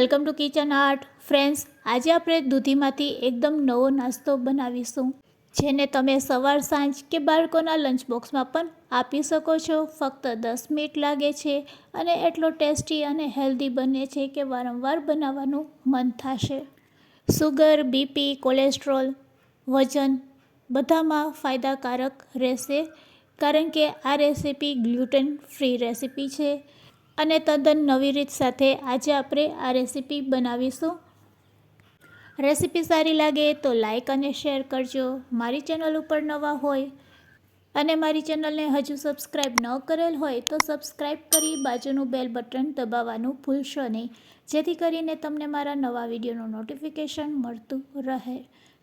Welcome to kitchen art. Friends, આજે આપણે દૂધીમાંથી એકદમ નવો નાસ્તો બનાવીશું, જેને તમે સવાર સાંજ કે બાળકોના લંચ બોક્સમાં પણ આપી શકો છો. ફક્ત દસ મિનિટ લાગે છે અને એટલો ટેસ્ટી અને હેલ્ધી બને છે કે વારંવાર બનાવવાનું મન થશે. સુગર, બીપી, કોલેસ્ટ્રોલ, વજન બધામાં ફાયદાકારક રહેશે, કારણ કે આ રેસીપી ગ્લુટેન ફ્રી રેસીપી છે. અને તદ્દન નવી રીત સાથે આજે આપણે આ રેસીપી બનાવીશું. રેસીપી સારી લાગે તો લાઈક અને શેર કરજો. મારી ચેનલ ઉપર નવા હોય અને મારી ચેનલને હજુ સબસ્ક્રાઈબ ન કરેલ હોય તો સબસ્ક્રાઈબ કરી બાજુનું બેલ બટન દબાવવાનું ભૂલશો નહીં. જેથી કરીને તમને મારા નવા વિડીયોનું નોટિફિકેશન મળતું રહે.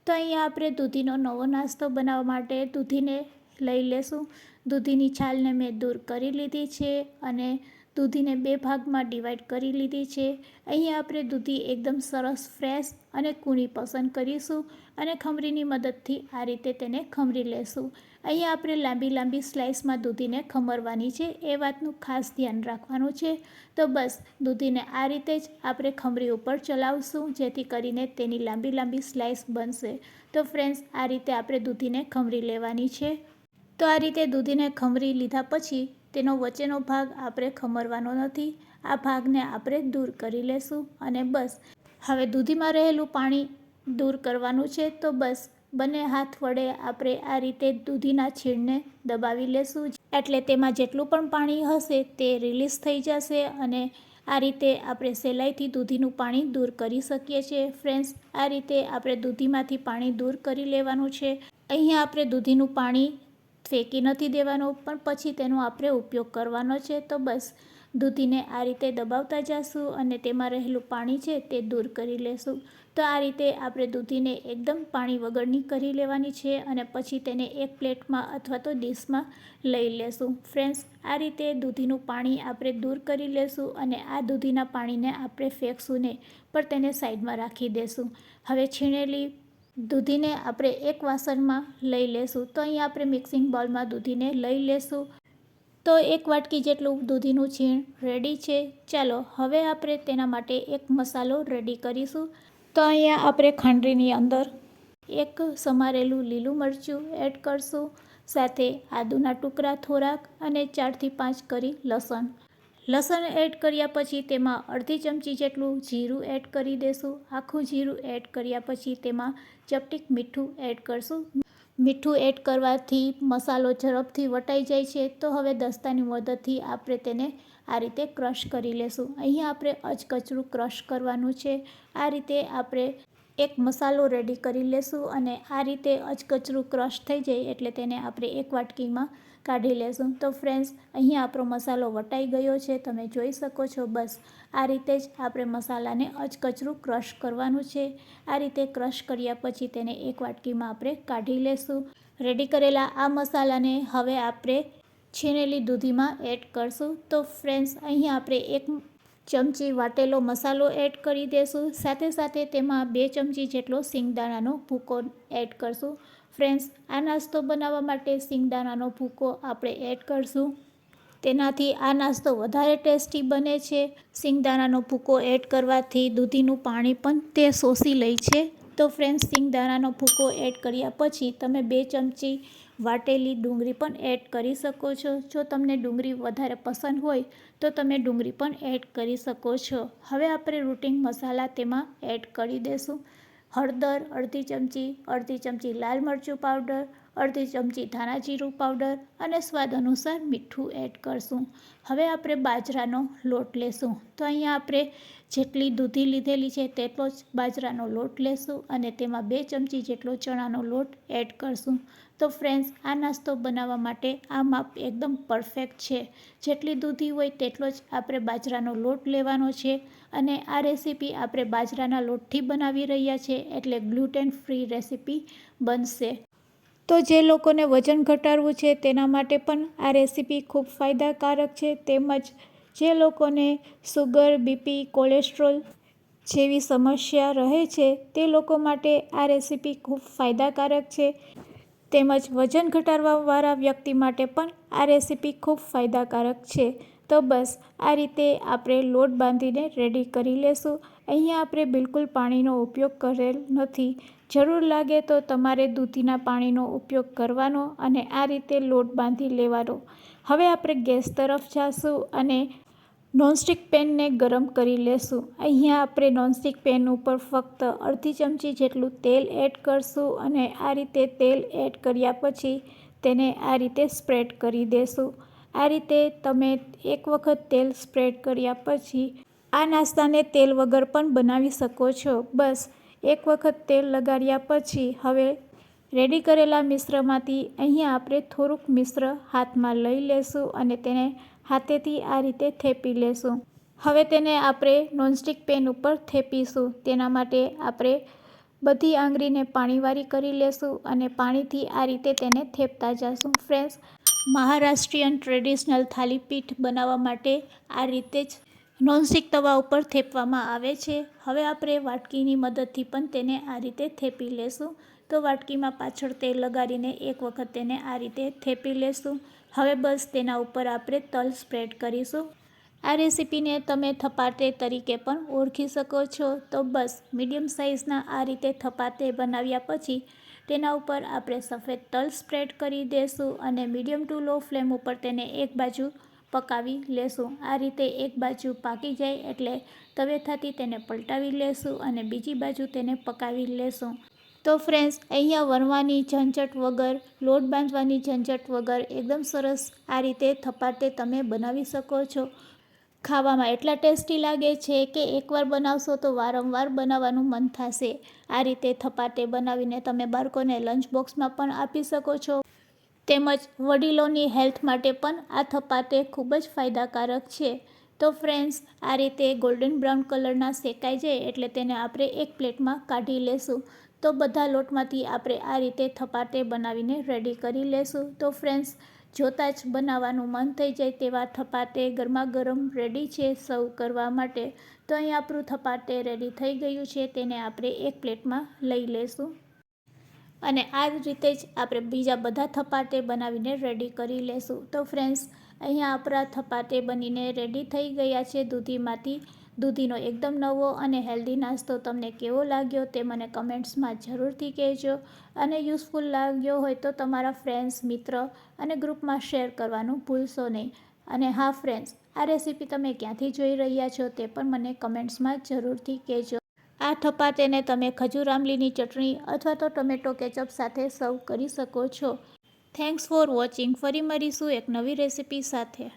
તો અહીંયા આપણે દૂધીનો નવો નાસ્તો બનાવવા માટે દૂધીને લઈ લેશું. દૂધીની છાલને મેં દૂર કરી લીધી છે અને દૂધીને બે ભાગમાં ડિવાઈડ કરી લીધી છે. અહીંયા આપણે દૂધી એકદમ સરસ ફ્રેશ અને કૂણી પસંદ કરીશું અને ખમરીની મદદથી આ રીતે તેને ખમરી લેશું. અહીંયા આપણે લાંબી લાંબી સ્લાઇસમાં દૂધીને ખમરવાની છે. એ વાતનું ખાસ ધ્યાન રાખવાનું છે. તો બસ, દૂધીને આ રીતે જ આપણે ખમરી ઉપર ચલાવશું, જેથી કરીને તેની લાંબી લાંબી સ્લાઇસ બનશે. તો ફ્રેન્ડ્સ આ રીતે આપણે દૂધીને ખમરી લેવાની છે. તો આ રીતે દૂધીને ખમરી લીધા પછી તેનો વચ્ચેનો ભાગ આપણે ખમરવાનો નથી. આ ભાગને આપણે દૂર કરી લેશું અને બસ. હવે દૂધીમાં રહેલું પાણી દૂર કરવાનું છે તો બસ. બંને હાથ વડે આપણે આ રીતે દૂધીના છીણને દબાવી લેશું. એટલે તેમાં જેટલું પણ પાણી હશે તે રિલીઝ થઈ જશે અને આ રીતે આપણે સહેલાઈથી દૂધીનું પાણી દૂર કરી શકીએ છીએ. ફ્રેન્ડ્સ આ રીતે આપણે દૂધીમાંથી પાણી દૂર કરી લેવાનું છે. અહીંયા આપણે દૂધીનું પાણી ફેંકી નથી દેવાનો, પણ પછી તેનો આપણે ઉપયોગ કરવાનો છે. તો બસ દૂધીને આ રીતે દબાવતા જઈશું અને તેમાં રહેલું પાણી છે તે દૂર કરી લેશું. તો આ રીતે આપણે દૂધીને એકદમ પાણી વગરની કરી લેવાની છે અને પછી તેને એક પ્લેટમાં અથવા તો ડીશમાં લઈ લેશું. ફ્રેન્ડ્સ, આ રીતે દૂધીનું પાણી આપણે દૂર કરી લેશું અને આ દૂધીના પાણીને આપણે ફેંકશું નહીં, પણ તેને સાઈડમાં રાખી દેશું. હવે છીણેલી દૂધીને આપણે એક વાસણમાં લઈ લેશું. તો અહીં આપણે મિક્સિંગ બાઉલમાં દૂધીને લઈ લેશું. તો એક વાટકી જેટલું દૂધીનું છીણ રેડી છે. ચાલો, હવે આપણે તેના માટે એક મસાલો રેડી કરીશું. તો અહીંયા આપણે ખાંડરીની અંદર એક સમારેલું લીલું મરચું એડ કરશું. સાથે આદુના ટુકડા થોડાક અને ચારથી પાંચ કરી લસણ. લસણ એડ કર્યા પછી તેમાં અડધી ચમચી જેટલું જીરું એડ કરી દેશું. આખું જીરું એડ કર્યા પછી તેમાં ચપટીક મીઠું એડ કરશું. મીઠું એડ કરવાથી મસાલો ઝડપથી વટાઈ જાય છે. તો હવે દસ્તાની મદદથી આપણે તેને આ રીતે ક્રશ કરી લેશું. અહીંયા આપણે અચકચરું ક્રશ કરવાનું છે. આ રીતે આપણે એક મસાલો રેડી કરી લેશું અને આ રીતે અચકચરું ક્રશ થઈ જાય એટલે તેને આપણે એક વાટકીમાં કાઢી લેશું. તો ફ્રેન્ડ્સ અહીં આપણો મસાલો વટાઈ ગયો છે. તમે જોઈ શકો છો, બસ આ રીતે જ આપણે મસાલાને અચકચરું ક્રશ કરવાનું છે. આ રીતે ક્રશ કર્યા પછી તેને એક વાટકીમાં આપણે કાઢી લેશું. રેડી કરેલા આ મસાલાને હવે આપણે છીણેલી દૂધીમાં એડ કરશું. તો ફ્રેન્ડ્સ અહીં આપણે એક ચમચી વાટેલો મસાલો એડ કરી દેશું. સાથે સાથે તેમાં બે ચમચી જેટલો સિંગદાણાનો ભૂકો એડ કરશું. ફ્રેન્ડ્સ, આ નાસ્તો બનાવવા માટે સિંગદાણાનો ભૂકો આપણે એડ કરશું. તેનાથી આ નાસ્તો વધારે ટેસ્ટી બને છે. સિંગદાણાનો ભૂકો એડ કરવાથી દૂધીનું પાણી પણ તે શોષી લે છે. તો ફ્રેન્ડ્સ, સિંગદાણાનો ભૂકો એડ કર્યા પછી તમે બે ચમચી વાટેલી ડુંગળી પણ એડ કરી શકો છો. જો તમને ડુંગળી વધારે પસંદ હોય, તો તમે ડુંગળી પણ એડ કરી શકો છો. હવે આપણે રૂટિન મસાલા તેમાં એડ કરી દઈશું હળદર અડધી ચમચી અડધી ચમચી લાલ મરચું પાવડર અડધી ચમચી ધાણા જીરું પાવડર અને સ્વાદ અનુસાર મીઠું એડ કરશું. હવે આપણે બાજરાનો લોટ લેશું. તો અહીંયા આપણે જેટલી દૂધી લીધેલી છે તેટલો જ બાજરાનો લોટ લેશું અને તેમાં બે ચમચી જેટલો ચણાનો લોટ એડ કરશું. તો ફ્રેન્ડ્સ, આ નાસ્તો બનાવવા માટે આ માપ એકદમ પરફેક્ટ છે. જેટલી દૂધી હોય તેટલો જ આપણે બાજરાનો લોટ લેવાનો છે અને આ રેસીપી આપણે બાજરાના લોટથી બનાવી રહ્યા છીએ એટલે ગ્લુટેન ફ્રી રેસીપી બનશે. તો જે લોકોને વજન ઘટાડવું છે તેના માટે પણ આ રેસીપી ખૂબ ફાયદાકારક છે. તેમજ જે લોકોને સુગર બીપી કોલેસ્ટ્રોલ જેવી સમસ્યા રહે છે તે લોકો માટે આ રેસીપી ખૂબ ફાયદાકારક છે. તેમજ વજન ઘટાડવાવાળા વ્યક્તિ માટે પણ આ રેસીપી ખૂબ ફાયદાકારક છે. તો બસ, આ રીતે આપણે લોટ બાંધીને રેડી કરી લેશું. અહીંયા આપણે બિલકુલ પાણીનો ઉપયોગ કરેલ નથી. જરૂર લાગે તો તમારે દૂધીના પાણીનો ઉપયોગ કરવાનો અને આ રીતે લોટ બાંધી લેવાનો. હવે આપણે ગેસ તરફ જાશું અને નોનસ્ટિક પેનને ગરમ કરી લેશું. અહીંયા આપણે નોનસ્ટિક પેન ઉપર ફક્ત અડધી ચમચી જેટલું તેલ એડ કરશું અને આ રીતે તેલ એડ કર્યા પછી તેને આ રીતે સ્પ્રેડ કરી દેશું. આ રીતે તમે એક વખત તેલ સ્પ્રેડ કર્યા પછી આ નાસ્તાને તેલ વગર પણ બનાવી શકો છો. બસ એક વખત તેલ લગાડ્યા પછી હવે રેડી કરેલા મિશ્રમાંથી અહીંયા આપણે થોડુંક મિશ્ર હાથમાં લઈ લેશું અને તેને હાથેથી આ રીતે થેપી લેશું. હવે તેને આપણે નોનસ્ટિક પેન ઉપર થેપીશું. તેના માટે આપણે બધી આંગળીને પાણીવાળી કરી લેશું અને પાણીથી આ રીતે તેને થેપતા જશું. ફ્રેન્ડ્સ, મહારાષ્ટ્રીયન ટ્રેડિશનલ થાલીપીઠ બનાવવા માટે આ રીતે જ નોનસ્ટિક તવા ઉપર થેપવામાં આવે છે. હવે આપણે વાટકીની મદદથી પણ તેને આ રીતે થેપી લેશું. તો વાટકીમાં પાછળ તેલ લગાડીને એક વખત તેને આ રીતે થેપી લેશું. હવે બસ તેના ઉપર આપણે તલ સ્પ્રેડ કરીશું. આ રેસીપીને તમે થપાતે તરીકે પણ ઓળખી શકો છો. તો બસ, મીડિયમ સાઇઝના આ રીતે થપાતે બનાવ્યા પછી તેના ઉપર આપણે સફેદ તલ સ્પ્રેડ કરી દેશું અને મીડિયમ ટુ લો ફ્લેમ ઉપર તેને એક બાજુ પકાવી લેશું. આ રીતે એક બાજુ પાકી જાય એટલે તવેથાથી તેને પલટાવી લેશું અને બીજી બાજુ તેને પકાવી લેશું. તો ફ્રેન્ડ્સ અહીંયા વણવાની ઝંઝટ વગર, લોટ બાંધવાની ઝંઝટ વગર એકદમ સરસ આ રીતે થપાટે તમે બનાવી શકો છો. ખાવામાં એટલા ટેસ્ટી લાગે છે કે એકવાર બનાવશો તો વારંવાર બનાવવાનું મન થશે. આ રીતે થપાટે બનાવીને તમે બાળકોને લંચ બોક્સમાં પણ આપી શકો છો. તેમજ વડીલોની હેલ્થ માટે પણ આ થપાતે ખૂબ જ ફાયદાકારક છે. તો ફ્રેન્ડ્સ, આ રીતે ગોલ્ડન બ્રાઉન કલરના શેકાઈ જાય એટલે તેને આપણે એક પ્લેટમાં કાઢી લેશું. તો બધા લોટમાંથી આપણે આ રીતે થપાટે બનાવીને રેડી કરી લેશું. તો ફ્રેન્ડ્સ, જોતાં જ બનાવવાનું મન થઈ જાય તેવા થપાતે ગરમા ગરમ રેડી છે સર્વ કરવા માટે. તો અહીં આપણું થપાટે રેડી થઈ ગયું છે, તેને આપણે એક પ્લેટમાં લઈ લેશું. અને આ રીતે જ આપણે બીજા બધા થપાટે બનાવીને રેડી કરી લેશું. તો ફ્રેન્ડ્સ અહીંયા આપણા થપાટે બનીને રેડી થઈ ગયા છે દૂધીમાંથી. દૂધીનો એકદમ નવો અને હેલ્ધી નાસ્તો તમને કેવો લાગ્યો તે મને કમેન્ટ્સમાં જરૂરથી કહેજો. અને યુઝફુલ લાગ્યો હોય તો તમારા ફ્રેન્ડ્સ મિત્ર અને ગ્રુપમાં શેર કરવાનું ભૂલશો નહીં. અને હા ફ્રેન્ડ્સ આ રેસીપી તમે ક્યાંથી જોઈ રહ્યા છો તે પણ મને કમેન્ટ્સમાં જરૂરથી કહેજો. આ થપાતેને તમે ખજૂર આમલીની ચટણી અથવા તો ટોમેટો કેચઅપ સાથે સર્વ કરી શકો છો. Thanks for watching. ફરી મળીશું એક નવી રેસીપી સાથે.